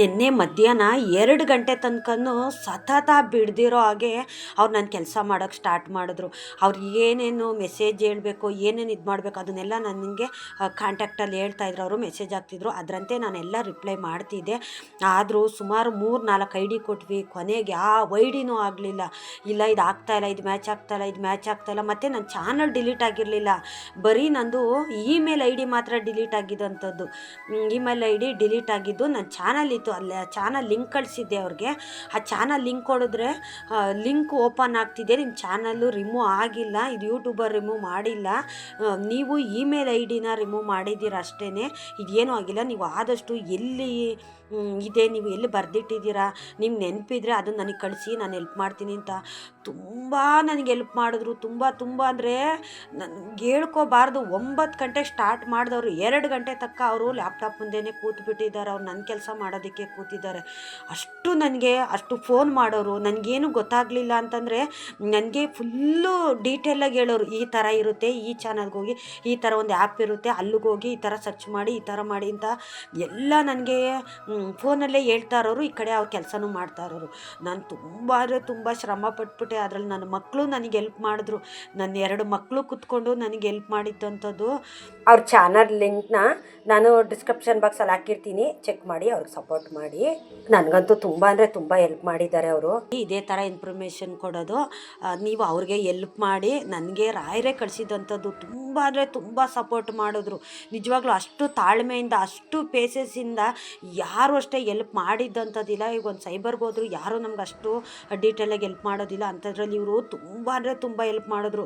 S1: ನಿನ್ನೆ ಮಧ್ಯಾಹ್ನ ಎರಡು ಗಂಟೆ ತನಕನೂ ಸತತ ಬಿಡ್ದಿರೋ ಹಾಗೆ ಅವ್ರು ನನ್ನ ಕೆಲಸ ಮಾಡೋಕ್ಕೆ ಸ್ಟಾರ್ಟ್ ಮಾಡಿದ್ರು. ಅವ್ರು ಏನೇನು ಮೆಸೇಜ್ ಹೇಳಬೇಕು, ಏನೇನು ಇದು ಮಾಡಬೇಕು ಅದನ್ನೆಲ್ಲ ನನಗೆ ಕಾಂಟ್ಯಾಕ್ಟಲ್ಲಿ ಹೇಳ್ತಾ ಇದ್ರು, ಅವರು ಮೆಸೇಜ್ ಹಾಕ್ತಿದ್ರು. ಅದರಂತೆ ನಾನೆಲ್ಲ ರಿಪ್ಲೈ ಮಾಡ್ತಿದ್ದೆ. ಆದರೂ ಸುಮಾರು ಮೂರು ನಾಲ್ಕು ಐ ಡಿ ಕೊಟ್ವಿ. ಕೊನೆಗೆ ಯಾವ ಐ ಡಿನೂ ಆಗಲಿಲ್ಲ. ಇಲ್ಲ, ಇದು ಆಗ್ತಾಯಿಲ್ಲ ಇದು ಮ್ಯಾಚ್ ಆಗ್ತಾಯಿಲ್ಲ ಇದು ಮ್ಯಾಚ್ ಆಗ್ತಾಯಿಲ್ಲ ಮತ್ತು ನನ್ನ ಚಾನಲ್ ಡಿಲೀಟ್ ಆಗಿರಲಿಲ್ಲ. ಬರೀ ನಂದು ಇಮೇಲ್ ಐ ಡಿ ಮಾತ್ರ ಡಿಲೀಟ್ ಆಗಿದ್ದಂಥದ್ದು ಇಮೇಲ್ ಐ ಡಿ ಡಿಲೀಟ್ ಆಗಿದ್ದು ನನ್ನ ಚಾನಲ್ ಇತ್ತು. ಆ ಚಾನಲ್ ಲಿಂಕ್ ಕಳಿಸಿದ್ದೆ ಅವ್ರಿಗೆ. ಆ ಚಾನಲ್ ಲಿಂಕ್ ಕೊಡಿದ್ರೆ ಲಿಂಕ್ ಓಪನ್ ಆಗ್ತಿದೆ. ನಿಮ್ಮ ಚಾನಲ್ಲು ರಿಮೂವ್ ಆಗಿ ಆಗಿಲ್ಲ, ಇದು ಯೂಟ್ಯೂಬರ್ ರಿಮೂವ್ ಮಾಡಿಲ್ಲ. ನೀವು ಇಮೇಲ್ ಐ ಡಿನ ರಿಮೂವ್ ಮಾಡಿದ್ದೀರ ಅಷ್ಟೇ ಇದೇನೂ ಆಗಿಲ್ಲ. ನೀವು ಆದಷ್ಟು ಎಲ್ಲಿ ಇದೆ, ನೀವು ಎಲ್ಲಿ ಬರೆದಿಟ್ಟಿದ್ದೀರಾ? ನಿಮ್ಗೆ ನೆನಪಿದ್ರೆ ಅದನ್ನು ನನಗೆ ಕಳಿಸಿ, ನಾನು ಹೆಲ್ಪ್ ಮಾಡ್ತೀನಿ ಅಂತ. ತುಂಬ ನನಗೆ ಹೆಲ್ಪ್ ಮಾಡಿದ್ರು. ತುಂಬ ತುಂಬ ಅಂದರೆ ನನಗೆ ಹೇಳ್ಕೋಬಾರ್ದು. ಒಂಬತ್ತು ಗಂಟೆ ಸ್ಟಾರ್ಟ್ ಮಾಡಿದವರು ಎರಡು ಗಂಟೆ ತಕ್ಕ ಅವರು ಲ್ಯಾಪ್ಟಾಪ್ ಮುಂದೆನೇ ಕೂತ್ಬಿಟ್ಟಿದ್ದಾರೆ. ಅವ್ರು ನನ್ನ ಕೆಲಸ ಮಾಡೋದಕ್ಕೆ ಕೂತಿದ್ದಾರೆ. ಅಷ್ಟು ನನಗೆ, ಅಷ್ಟು ಫೋನ್ ಮಾಡೋರು. ನನಗೇನು ಗೊತ್ತಾಗಲಿಲ್ಲ ಅಂತಂದರೆ ನನಗೆ ಫುಲ್ಲು ಡೀಟೇಲಾಗಿ ಹೇಳೋರು. ಈ ಥರ ಇರುತ್ತೆ, ಈ ಚಾನಲ್ಗೆ ಹೋಗಿ, ಈ ಥರ ಒಂದು ಆ್ಯಪ್ ಇರುತ್ತೆ, ಅಲ್ಲಿಗೆ ಹೋಗಿ ಈ ಥರ ಸರ್ಚ್ ಮಾಡಿ, ಈ ಥರ ಮಾಡಿ ಅಂತ ಎಲ್ಲ ನನಗೆ ಫೋನಲ್ಲೇ ಹೇಳ್ತಾ ಇರೋರು, ಈ ಕಡೆ ಅವ್ರ ಕೆಲಸನೂ ಮಾಡ್ತಾ ಇರೋರು. ನಾನು ತುಂಬ ಅಂದರೆ ತುಂಬ ಶ್ರಮ ಪಟ್ಬಿಟ್ಟೆ. ಅದರಲ್ಲಿ ನನ್ನ ಮಕ್ಕಳು ನನಗೆ ಹೆಲ್ಪ್ ಮಾಡಿದ್ರು. ನನ್ನ ಎರಡು ಮಕ್ಕಳು ಕುತ್ಕೊಂಡು ನನಗೆ ಹೆಲ್ಪ್ ಮಾಡಿದ್ದಂಥದ್ದು. ಅವ್ರ ಚಾನಲ್ ಲಿಂಕ್ನ ನಾನು ಡಿಸ್ಕ್ರಿಪ್ಷನ್ ಬಾಕ್ಸಲ್ಲಿ ಹಾಕಿರ್ತೀನಿ. ಚೆಕ್ ಮಾಡಿ, ಅವ್ರಿಗೆ ಸಪೋರ್ಟ್ ಮಾಡಿ. ನನಗಂತೂ ತುಂಬ ಅಂದರೆ ತುಂಬ ಹೆಲ್ಪ್ ಮಾಡಿದ್ದಾರೆ ಅವರು. ಇದೇ ಥರ ಇನ್ಫಾರ್ಮೇಷನ್ ಕೊಡೋದು. ನೀವು ಅವ್ರಿಗೆ ಹೆಲ್ಪ್ ಮಾಡಿ, ನನಗೆ ರಾಯರೇ ಕಳಿಸಿದಂಥದ್ದು ತುಂಬ ಅಂದರೆ ತುಂಬ ಸಪೋರ್ಟ್ ಮಾಡಿದ್ರು. ನಿಜವಾಗ್ಲೂ ಅಷ್ಟು ತಾಳ್ಮೆಯಿಂದ, ಅಷ್ಟು ಪೇಸಸ್ಸಿಂದ ಯಾರು ಅಷ್ಟೇ ಎಲ್ಪ್ ಮಾಡಿದ್ದಂಥದ್ದಿಲ್ಲ. ಈಗ ಒಂದು ಸೈಬರ್ಗೆ ಹೋದ್ರು ಯಾರೂ ನಮ್ಗೆ ಅಷ್ಟು ಡೀಟೇಲಾಗಿ ಎಲ್ಪ್ ಮಾಡೋದಿಲ್ಲ. ಅಂಥದ್ರಲ್ಲಿ ಇವರು ತುಂಬ ಅಂದರೆ ತುಂಬ ಎಲ್ಪ್ ಮಾಡಿದ್ರು.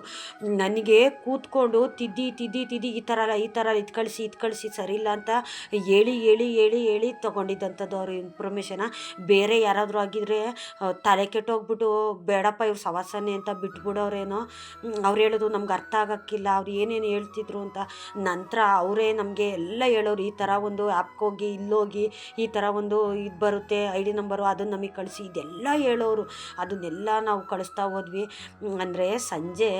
S1: ನನಗೆ ಕೂತ್ಕೊಂಡು ತಿದ್ದಿ ತಿದ್ದಿ ತಿದ್ದಿ ಈ ಥರ ಈ ಥರ ಇದು ಕಳಿಸಿ ಇದು ಕಳಿಸಿ ಸರಿ ಇಲ್ಲ ಅಂತ ಹೇಳಿ ಹೇಳಿ ಹೇಳಿ ಹೇಳಿ ತೊಗೊಂಡಿದ್ದಂಥದ್ದು ಅವ್ರ ಇನ್ಫಾರ್ಮೇಷನ ಬೇರೆ ಯಾರಾದರೂ ಆಗಿದ್ರೆ ತಲೆ ಕೆಟ್ಟೋಗ್ಬಿಟ್ಟು ಬೇಡಪ್ಪ ಇವ್ರು ಸವಾಸನೆ ಅಂತ ಬಿಟ್ಬಿಡೋರೇನೋ. ಅವ್ರು ಹೇಳೋದು ನಮ್ಗೆ ಅರ್ಥ ಆಗೋಕ್ಕಿಲ್ಲ, ಅವ್ರು ಏನೇನು ಹೇಳ್ತಿದ್ರು ಅಂತ. ನಂತರ ಅವರೇ ನಮಗೆ ಎಲ್ಲ ಹೇಳೋರು ಈ ಥರ ಒಂದು ಆ್ಯಪ್ಗೋಗಿ ಇಲ್ಲೋಗಿ ಈ ಥರ ಒಂದು ಇದು ಬರುತ್ತೆ ಐ ಡಿ ನಂಬರು ಅದನ್ನು ನಮಗೆ ಕಳಿಸಿ, ಇದೆಲ್ಲ ಹೇಳೋರು. ಅದನ್ನೆಲ್ಲ ನಾವು ಕಳಿಸ್ತಾ ಹೋದ್ವಿ. ಅಂದರೆ ಸಂಜೆ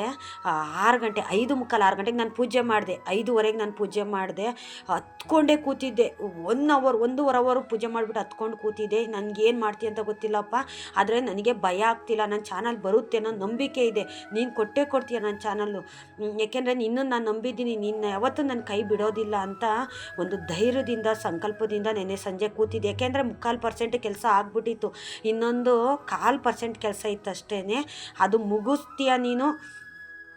S1: ಆರು ಗಂಟೆ, ಐದು ಮುಕ್ಕಾಲು ಆರು ಗಂಟೆಗೆ ನಾನು ಪೂಜೆ ಮಾಡಿದೆ. ಐದುವರೆಗೆ ನಾನು ಪೂಜೆ ಮಾಡಿದೆ. ಹತ್ಕೊಂಡೇ ಕೂತಿದ್ದೆ. ಒನ್ ಅವರ್, ಒಂದೂವರೆ ಅವರು ಪೂಜೆ ಮಾಡಿಬಿಟ್ಟು ಹತ್ಕೊಂಡು ಕೂತಿದ್ದೆ. ನನಗೇನು ಮಾಡ್ತೀನಿ ಅಂತ ಗೊತ್ತಿಲ್ಲಪ್ಪ. ಆದರೆ ನನಗೆ ಭಯ ಆಗ್ತಿಲ್ಲ. ನನ್ನ ಚಾನಲ್ ಬರುತ್ತೆ ಅನ್ನೋ ನಂಬಿಕೆ ಇದೆ. ನೀನು ಕೊಟ್ಟೇ ಕೊಡ್ತೀಯ ನನ್ನ ಚಾನಲ್ಲು? ಯಾಕೆಂದರೆ ನಿನ್ನನ್ನು ನಾನು ನಂಬಿದ್ದೀನಿ. ನಿನ್ನ ಯಾವತ್ತೂ ನನ್ನ ಕೈ ಬಿಡೋದಿಲ್ಲ ಅಂತ ಒಂದು ಧೈರ್ಯದಿಂದ, ಸಂಕಲ್ಪದಿಂದ ನೆನ್ನೆ ಸಂಜೆ ಕೂತಿದ್ದೆ. ಯಾಕೆಂದರೆ ಮುಕ್ಕಾಲು ಪರ್ಸೆಂಟ್ ಕೆಲಸ ಆಗ್ಬಿಟ್ಟಿತ್ತು. ಇನ್ನೊಂದು ಕಾಲು ಪರ್ಸೆಂಟ್ ಕೆಲಸ ಇತ್ತು ಅಷ್ಟೇ ಅದು ಮುಗಿಸ್ತೀಯ ನೀನು?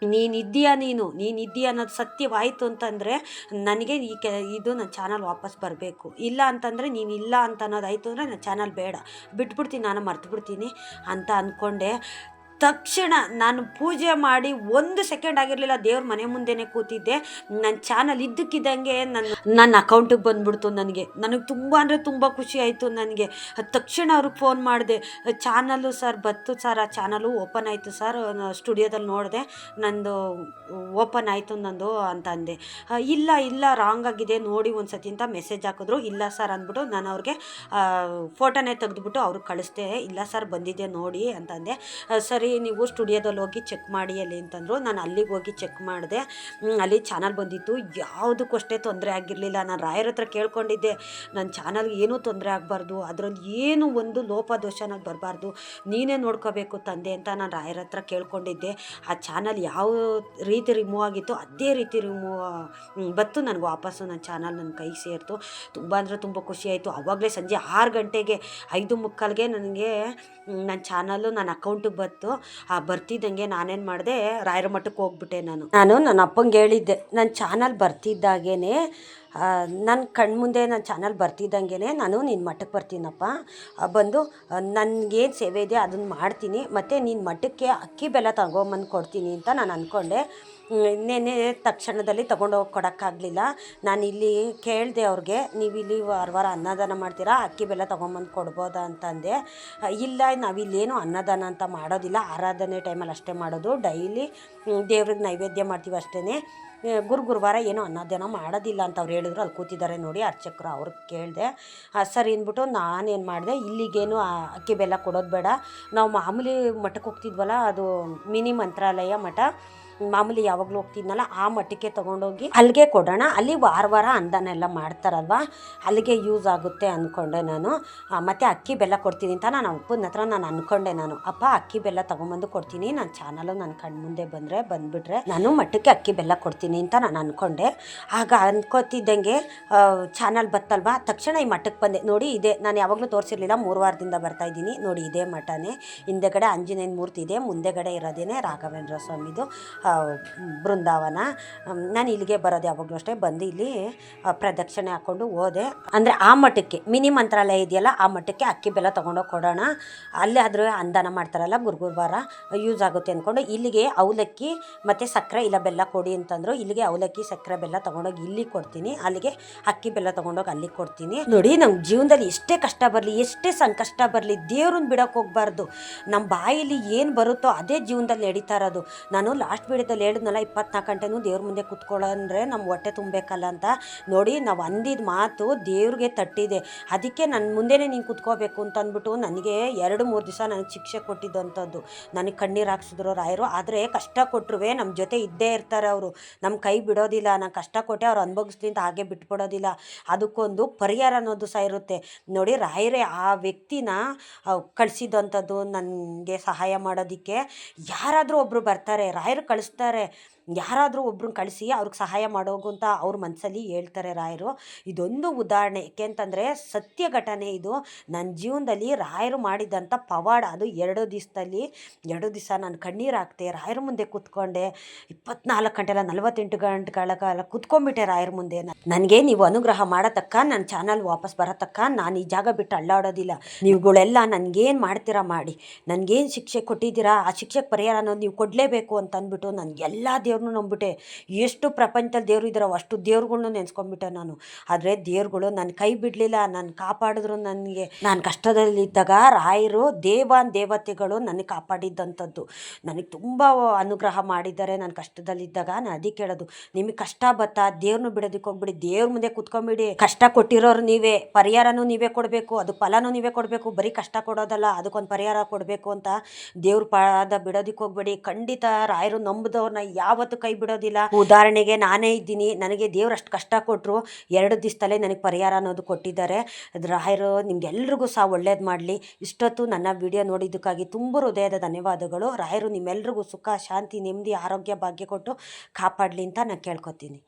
S1: ನೀನಿದ್ದೀಯ ನೀನು? ನೀನಿದ್ದೀಯ ಅನ್ನೋದು ಸತ್ಯವಾಯಿತು ಅಂತಂದರೆ ನನಗೆ ಈ ಕೆ, ಇದು ನನ್ನ ಚಾನಲ್ ವಾಪಸ್ ಬರಬೇಕು. ಇಲ್ಲ ಅಂತಂದರೆ ನೀನು ಇಲ್ಲ ಅಂತ ಅನ್ನೋದಾಯಿತು ಅಂದರೆ ನನ್ನ ಚಾನಲ್ ಬೇಡ. ಬಿಟ್ಬಿಡ್ತೀನಿ, ನಾನು ಮರ್ತು ಬಿಡ್ತೀನಿ ಅಂತ ಅಂದ್ಕೊಂಡೆ ತಕ್ಷಣ ನಾನು ಪೂಜೆ ಮಾಡಿ ಒಂದು ಸೆಕೆಂಡ್ ಆಗಿರಲಿಲ್ಲ, ದೇವ್ರ ಮನೆ ಮುಂದೆನೇ ಕೂತಿದ್ದೆ. ನನ್ನ ಚಾನಲ್ ಇದ್ದಕ್ಕಿದ್ದಂಗೆ ನನ್ನ ನನ್ನ ಅಕೌಂಟಿಗೆ ಬಂದ್ಬಿಡ್ತು ನನಗೆ. ನನಗೆ ತುಂಬ ಅಂದರೆ ತುಂಬ ಖುಷಿ ಆಯಿತು ನನಗೆ. ತಕ್ಷಣ ಅವ್ರಿಗೆ ಫೋನ್ ಮಾಡಿದೆ, ಚಾನಲ್ಲು ಸರ್, ಬತ್ತು ಸರ್, ಆ ಚಾನಲು ಓಪನ್ ಆಯಿತು ಸರ್ ಸ್ಟುಡಿಯೋದಲ್ಲಿ ನೋಡಿದೆ, ನಂದು ಓಪನ್ ಆಯಿತು ನಂದು, ಅಂತ ಅಂದೆ. ಇಲ್ಲ ಇಲ್ಲ, ರಾಂಗ್ ಆಗಿದೆ, ನೋಡಿ ಒಂದು ಸತಿ ಅಂತ ಮೆಸೇಜ್ ಹಾಕಿದ್ರು. ಇಲ್ಲ ಸರ್ ಅಂದ್ಬಿಟ್ಟು ನಾನು ಅವ್ರಿಗೆ ಫೋಟೋನೇ ತೆಗೆದುಬಿಟ್ಟು ಅವ್ರಿಗೆ ಕಳಿಸ್ದೆ, ಇಲ್ಲ ಸರ್ ಬಂದಿದೆ ನೋಡಿ ಅಂತಂದೆ ಸರಿ ನೀವು ಸ್ಟುಡಿಯೋದಲ್ಲಿ ಹೋಗಿ ಚೆಕ್ ಮಾಡಿ ಅಲ್ಲಿ ಅಂತಂದರು. ನಾನು ಅಲ್ಲಿಗೆ ಹೋಗಿ ಚೆಕ್ ಮಾಡಿದೆ. ಅಲ್ಲಿ ಚಾನಲ್ ಬಂದಿತ್ತು. ಯಾವುದಕ್ಕೂ ಅಷ್ಟೇ ತೊಂದರೆ ಆಗಿರಲಿಲ್ಲ. ನಾನು ರಾಯರ ಹತ್ರ ಕೇಳ್ಕೊಂಡಿದ್ದೆ. ನನ್ನ ಚಾನಲ್ಗೆ ಏನೂ ತೊಂದರೆ ಆಗಬಾರ್ದು. ಅದರಲ್ಲಿ ಏನು ಒಂದು ಲೋಪದೋಷ ನನಗೆ ಬರಬಾರ್ದು. ನೀನೇ ನೋಡ್ಕೋಬೇಕು ತಂದೆ ಅಂತ ನಾನು ರಾಯರ ಹತ್ರ ಕೇಳ್ಕೊಂಡಿದ್ದೆ. ಆ ಚಾನಲ್ ಯಾವ ರೀತಿ ರಿಮೂವ್ ಆಗಿತ್ತು ಅದೇ ರೀತಿ ರಿಮೂವ್ ಬತ್ತು ನನಗೆ ವಾಪಸ್ಸು. ನನ್ನ ಚಾನಲ್ ನನ್ನ ಕೈಗೆ ಸೇರಿತು. ತುಂಬ ಅಂದರೆ ತುಂಬ ಖುಷಿಯಾಯಿತು ಆವಾಗಲೇ ಸಂಜೆ ಆರು ಗಂಟೆಗೆ ಐದು ಮುಕ್ಕಾಲ್ಗೆ ನನಗೆ ನನ್ನ ಚಾನಲ್ಲು ನನ್ನ ಅಕೌಂಟಿಗೆ ಬಂತು. ಆ, ಬರ್ತಿದ್ದಂಗೆ ನಾನೇನು ಮಾಡಿದೆ, ರಾಯರ ಮಠಕ್ಕೆ ಹೋಗ್ಬಿಟ್ಟೆ ನಾನು. ನಾನು ನನ್ನ ಅಪ್ಪಂಗೆ ಹೇಳಿದ್ದೆ ನನ್ನ ಚಾನಲ್ ಬರ್ತಿದ್ದಾಗೇ ನನ್ನ ಕಣ್ಮುಂದೆ ನನ್ನ ಚಾನಲ್ ಬರ್ತಿದ್ದಂಗೆ ನಾನು ನಿನ್ನ ಮಠಕ್ಕೆ ಬರ್ತೀನಪ್ಪ. ಬಂದು ನನಗೇನು ಸೇವೆ ಇದೆ ಅದನ್ನು ಮಾಡ್ತೀನಿ, ಮತ್ತು ನಿನ್ನ ಮಠಕ್ಕೆ ಅಕ್ಕಿ ಬೆಲ್ಲ ತಗೊಂಬಂದು ಕೊಡ್ತೀನಿ ಅಂತ ನಾನು ಅಂದ್ಕೊಂಡೆ ನೆನ್ನೆ ತಕ್ಷಣದಲ್ಲಿ ತೊಗೊಂಡೋಗಿ ಕೊಡೋಕ್ಕಾಗಲಿಲ್ಲ. ನಾನು ಇಲ್ಲಿ ಕೇಳಿದೆ ಅವ್ರಿಗೆ, ನೀವು ಇಲ್ಲಿ ವಾರ ವಾರ ಅನ್ನದಾನ ಮಾಡ್ತೀರಾ? ಅಕ್ಕಿ ಬೆಲ್ಲ ತೊಗೊಂಬಂದು ಕೊಡ್ಬೋದಾ? ಅಂತಂದೆ ಇಲ್ಲ, ನಾವಿಲ್ಲೇನು ಅನ್ನದಾನ ಅಂತ ಮಾಡೋದಿಲ್ಲ. ಆರಾಧನೆ ಟೈಮಲ್ಲಿ ಅಷ್ಟೇ ಮಾಡೋದು. ಡೈಲಿ ದೇವ್ರಿಗೆ ನೈವೇದ್ಯ ಮಾಡ್ತೀವಿ ಅಷ್ಟೇ ಗುರು ಗುರುವಾರ ಏನೋ ಅನ್ನದಾನ ಮಾಡೋದಿಲ್ಲ ಅಂತ ಅವ್ರು ಹೇಳಿದ್ರು. ಅಲ್ಲಿ ಕೂತಿದ್ದಾರೆ ನೋಡಿ ಅರ್ಚಕರು ಅವ್ರಿಗೆ ಕೇಳಿದೆ. ಸರಿ ಅಂದ್ಬಿಟ್ಟು ನಾನೇನು ಮಾಡಿದೆ? ಇಲ್ಲಿಗೇನು ಅಕ್ಕಿ ಬೆಲ್ಲ ಕೊಡೋದು ಬೇಡ. ನಾವು ಮಾಮೂಲಿ ಮಠಕ್ಕೆ ಹೋಗ್ತಿದ್ವಲ್ಲ, ಅದು ಮಿನಿ ಮಂತ್ರಾಲಯ ಮಠ. ಮಾಮೂಲಿ ಯಾವಾಗಲೂ ಹೋಗ್ತಿದ್ನಲ್ಲ ಆ ಮಠಕ್ಕೆ ತಗೊಂಡೋಗಿ ಅಲ್ಲಿಗೆ ಕೊಡೋಣ. ಅಲ್ಲಿ ವಾರ ವಾರ ಅಂದನೆಲ್ಲ ಮಾಡ್ತಾರಲ್ವ? ಅಲ್ಲಿಗೆ ಯೂಸ್ ಆಗುತ್ತೆ ಅಂದ್ಕೊಂಡೆ ನಾನು. ಮತ್ತು ಅಕ್ಕಿ ಬೆಲ್ಲ ಕೊಡ್ತೀನಿ ಅಂತ ನಾನು ಅಪ್ಪನ ಹತ್ರ ನಾನು ಅಂದ್ಕೊಂಡೆ ನಾನು. ಅಪ್ಪ, ಅಕ್ಕಿ ಬೆಲ್ಲ ತೊಗೊಂಬಂದು ಕೊಡ್ತೀನಿ. ನನ್ನ ಚಾನಲು ನನ್ನ ಕಣ್ಮುಂದೆ ಬಂದರೆ, ಬಂದುಬಿಟ್ರೆ ನಾನು ಮಟ್ಟಕ್ಕೆ ಅಕ್ಕಿ ಬೆಲ್ಲ ಕೊಡ್ತೀನಿ ಅಂತ ನಾನು ಅಂದ್ಕೊಂಡೆ ಆಗ ಅಂದ್ಕೋತಿದ್ದಂಗೆ ಚಾನಲ್ ಬತ್ತಲ್ವಾ? ತಕ್ಷಣ ಈ ಮಠಕ್ಕೆ ಬಂದೆ. ನೋಡಿ ಇದೆ, ನಾನು ಯಾವಾಗಲೂ ತೋರಿಸಿರ್ಲಿಲ್ಲ, ಮೂರು ವಾರದಿಂದ ಬರ್ತಾ ಇದ್ದೀನಿ. ನೋಡಿ ಇದೇ ಮಠನೇ. ಹಿಂದೆಗಡೆ ಆಂಜನೇಯನ ಮೂರ್ತಿ ಇದೆ, ಮುಂದೆಗಡೆ ಇರೋದೇನೆ ರಾಘವೇಂದ್ರ ಸ್ವಾಮಿದು. ಬೃಂದಾವನ. ನಾನು ಇಲ್ಲಿಗೆ ಬರೋದು ಯಾವಾಗಲೂ ಅಷ್ಟೇ. ಬಂದು ಇಲ್ಲಿ ಪ್ರದಕ್ಷಿಣೆ ಹಾಕ್ಕೊಂಡು ಹೋದೆ. ಅಂದರೆ ಆ ಮಠಕ್ಕೆ, ಮಿನಿ ಮಂತ್ರಾಲಯ ಇದೆಯಲ್ಲ, ಆ ಮಠಕ್ಕೆ ಅಕ್ಕಿ ಬೆಲ್ಲ ತೊಗೊಂಡೋಗಿ ಕೊಡೋಣ. ಅಲ್ಲಿ ಆದರೂ ಅಂದಾನ ಮಾಡ್ತಾರಲ್ಲ ಗುರುಗುರುವಾರ ಯೂಸ್ ಆಗುತ್ತೆ ಅಂದ್ಕೊಂಡು ಇಲ್ಲಿಗೆ ಅವಲಕ್ಕಿ ಮತ್ತು ಸಕ್ಕರೆ ಇಲ್ಲ, ಬೆಲ್ಲ ಕೊಡಿ ಅಂತಂದರು, ಇಲ್ಲಿಗೆ ಅವಲಕ್ಕಿ, ಸಕ್ಕರೆ, ಬೆಲ್ಲ ತೊಗೊಂಡೋಗಿ ಇಲ್ಲಿ ಕೊಡ್ತೀನಿ. ಅಲ್ಲಿಗೆ ಅಕ್ಕಿ ಬೆಲ್ಲ ತೊಗೊಂಡೋಗಿ ಅಲ್ಲಿಗೆ ಕೊಡ್ತೀನಿ. ನೋಡಿ ನಮ್ಮ ಜೀವನದಲ್ಲಿ ಎಷ್ಟೇ ಕಷ್ಟ ಬರಲಿ, ಎಷ್ಟೇ ಸಂಕಷ್ಟ ಬರಲಿ, ದೇವ್ರನ್ನ ಬಿಡೋಕೆ ಹೋಗ್ಬಾರ್ದು. ನಮ್ಮ ಬಾಯಲ್ಲಿ ಏನು ಬರುತ್ತೋ ಅದೇ ಜೀವನದಲ್ಲಿ ನಡೀತಾ ಇರೋದು. ನಾನು ಲಾಸ್ಟ್ ವಿಡಿಯೋದಲ್ಲಿ ಹೇಳಿದ್ನಲ್ಲ ಇಪ್ಪತ್ನಾಲ್ಕು ಗಂಟೆನೂ ದೇವ್ರ ಮುಂದೆ ಕುತ್ಕೊಳ್ಳೋಂದ್ರೆ ನಮ್ಮ ಹೊಟ್ಟೆ ತುಂಬಬೇಕಲ್ಲ ಅಂತ ನೋಡಿ, ನಾವು ಅಂದಿದ್ದ ಮಾತು ದೇವ್ರಿಗೆ ತಟ್ಟಿದೆ. ಅದಕ್ಕೆ ನನ್ನ ಮುಂದೆನೇ ನೀನು ಕುತ್ಕೋಬೇಕು ಅಂತ ಅಂದ್ಬಿಟ್ಟು ನನಗೆ ಎರಡು, ಮೂರು ದಿವಸ ನನಗೆ ಶಿಕ್ಷೆ ಕೊಟ್ಟಿದ್ದಂಥದ್ದು. ನನಗೆ ಕಣ್ಣೀರು ಹಾಕ್ಸಿದ್ರು ರಾಯರು, ಆದರೆ ಕಷ್ಟ ಕೊಟ್ಟರು ನಮ್ಮ ಜೊತೆ ಇದ್ದೇ ಇರ್ತಾರೆ ಅವರು. ನಮ್ಮ ಕೈ ಬಿಡೋದಿಲ್ಲ, ನಾನು ಕಷ್ಟ ಕೊಟ್ಟೆ ಅವ್ರು ಅನುಭವಿಸ್ಲಿಂತ ಹಾಗೆ ಬಿಟ್ಬಿಡೋದಿಲ್ಲ. ಅದಕ್ಕೊಂದು ಪರಿಹಾರ ಅನ್ನೋದು ಸಹ ಇರುತ್ತೆ. ನೋಡಿ, ರಾಯರೇ ಆ ವ್ಯಕ್ತಿನ ಕಳಿಸಿದಂಥದ್ದು ನನಗೆ ಸಹಾಯ ಮಾಡೋದಕ್ಕೆ ಯಾರಾದರೂ ಒಬ್ಬರು ಬರ್ತಾರೆ. ರಾಯರು ಕಳಿಸ್ತಾರೆ ಯಾರಾದರೂ ಒಬ್ರನ್ನ ಕಳಿಸಿ ಅವ್ರಿಗೆ ಸಹಾಯ ಮಾಡೋಗು ಅಂತ ಅವ್ರ ಮನಸ್ಸಲ್ಲಿ ಹೇಳ್ತಾರೆ ರಾಯರು. ಇದೊಂದು ಉದಾಹರಣೆ. ಏಕೆಂತಂದರೆ ಸತ್ಯ ಘಟನೆ ಇದು. ನನ್ನ ಜೀವನದಲ್ಲಿ ರಾಯರು ಮಾಡಿದಂಥ ಪವಾಡ ಅದು ಎರಡು ದಿವಸದಲ್ಲಿ, ಎರಡು ದಿವಸ ನಾನು ಕಣ್ಣೀರು ಹಾಕ್ತೆ, ರಾಯರ ಮುಂದೆ ಕೂತ್ಕೊಂಡೆ, ಇಪ್ಪತ್ನಾಲ್ಕು ಗಂಟೆಲ್ಲ ನಲ್ವತ್ತೆಂಟು ಗಂಟೆಗಳ ಕಾಲ ಕೂತ್ಕೊಂಡ್ಬಿಟ್ಟೆ ರಾಯರ ಮುಂದೆ. ನನಗೆ ನೀವು ಅನುಗ್ರಹ ಮಾಡತಕ್ಕ ನನ್ನ ಚಾನಲ್ ವಾಪಸ್ ಬರತಕ್ಕ, ನಾನು ಈ ಜಾಗ ಬಿಟ್ಟು ಅಳ್ಳಾಡೋದಿಲ್ಲ ನೀವುಗಳೆಲ್ಲ ನನಗೇನು ಮಾಡ್ತೀರಾ ಮಾಡಿ? ನನಗೇನು ಶಿಕ್ಷೆ ಕೊಟ್ಟಿದ್ದೀರಾ? ಆ ಶಿಕ್ಷೆಗೆ ಪರಿಹಾರ ಅನ್ನೋದು ನೀವು ಕೊಡಲೇಬೇಕು ಅಂತ ನನಗೆಲ್ಲ ನನಗೆ ಎಲ್ಲ ದೇವ್ರನ್ನೂ ನಂಬಿಟ್ಟೆ ಎಷ್ಟು ಪ್ರಪಂಚದಲ್ಲಿ ದೇವ್ರು ಇದ್ದಾರೋ ಅಷ್ಟು ದೇವ್ರುಗಳ್ನು ನೆನೆಸ್ಕೊಂಡ್ಬಿಟ್ಟೆ ನಾನು. ಆದರೆ ದೇವ್ರುಗಳು ನನ್ನ ಕೈ ಬಿಡಲಿಲ್ಲ, ನಾನು ಕಾಪಾಡಿದ್ರು ನನಗೆ. ನಾನು ಕಷ್ಟದಲ್ಲಿದ್ದಾಗ ರಾಯರು, ದೇವಾನ್ ದೇವತೆಗಳು ನನಗೆ ಕಾಪಾಡಿದ್ದಂಥದ್ದು. ನನಗೆ ತುಂಬ ಅನುಗ್ರಹ ಮಾಡಿದ್ದಾರೆ ನಾನು ಕಷ್ಟದಲ್ಲಿದ್ದಾಗ. ನಾನು ಅದಕ್ಕೆ ಹೇಳೋದು ನಿಮಗೆ ಕಷ್ಟ ಬತ್ತಾ? ದೇವ್ರನ್ನ ಬಿಡೋದಕ್ಕೆ ಹೋಗ್ಬಿಡಿ. ದೇವ್ರ ಮುಂದೆ ಕುತ್ಕೊಂಬಿಡಿ. ಕಷ್ಟ ಕೊಟ್ಟಿರೋರು ನೀವೇ. ಪರಿಹಾರನೂ ನೀವೇ ಕೊಡಬೇಕು. ಅದು ಫಲನೂ ನೀವೇ ಕೊಡಬೇಕು. ಬರೀ ಕಷ್ಟ ಕೊಡೋದಲ್ಲ, ಅದಕ್ಕೊಂದು ಪರಿಹಾರ ಕೊಡಬೇಕು ಅಂತ ದೇವ್ರ ಪಾದ ಬಿಡೋದಕ್ಕೆ ಹೋಗ್ಬೇಡಿ. ಖಂಡಿತ ರಾಯರು ನಂಬಿದವ್ರನ್ನ ಯಾವತ್ತೂ ಕೈ ಬಿಡೋದಿಲ್ಲ. ಉದಾಹರಣೆಗೆ ನಾನೇ ಇದ್ದೀನಿ, ನನಗೆ ದೇವ್ರು ಅಷ್ಟು ಕಷ್ಟ ಕೊಟ್ಟರು ಎರಡು ದಿವಸದಲ್ಲೇ ನನಗೆ ಪರಿಹಾರ ಅನ್ನೋದು ಕೊಟ್ಟಿದ್ದಾರೆ. ರಾಯರು ನಿಮ್ಗೆಲ್ರಿಗೂ ಸಹ ಒಳ್ಳೇದು ಮಾಡಲಿ. ಇಷ್ಟೊತ್ತು ನನ್ನ ವಿಡಿಯೋ ನೋಡಿದ್ದಕ್ಕಾಗಿ ತುಂಬ ಹೃದಯದ ಧನ್ಯವಾದಗಳು. ರಾಯರು ನಿಮ್ಮೆಲ್ರಿಗೂ ಸುಖ, ಶಾಂತಿ, ನೆಮ್ಮದಿ, ಆರೋಗ್ಯ, ಭಾಗ್ಯ ಕೊಟ್ಟು ಕಾಪಾಡಲಿ ಅಂತ ನಾನು ಕೇಳ್ಕೊತೀನಿ.